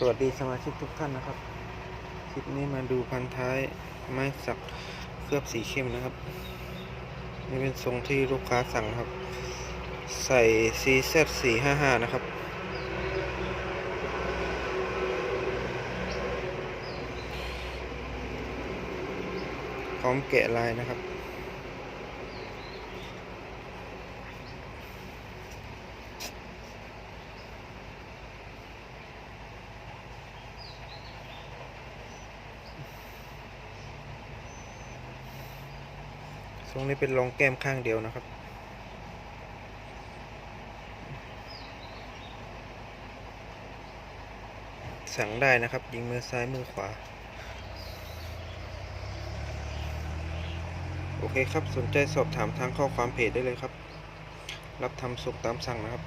สวัสดีสมาชิกทุกท่านนะครับ คลิปนี้มาดูพันท้ายไม้สักเคลือบสีเข้มนะครับ นี่เป็นทรงที่ลูกค้าสั่งครับ ใส่ CZ 4 5 5 นะครับ พร้อมแกะลายนะครับ รงนี้เป็นรองแก้มข้างเดียวนะครับ สั่งได้นะครับ ยิงมือซ้ายมือขวา โอเคครับ สนใจสอบถามทางข้อความเพจได้เลยครับ รับทำส่งตามสั่งนะครับ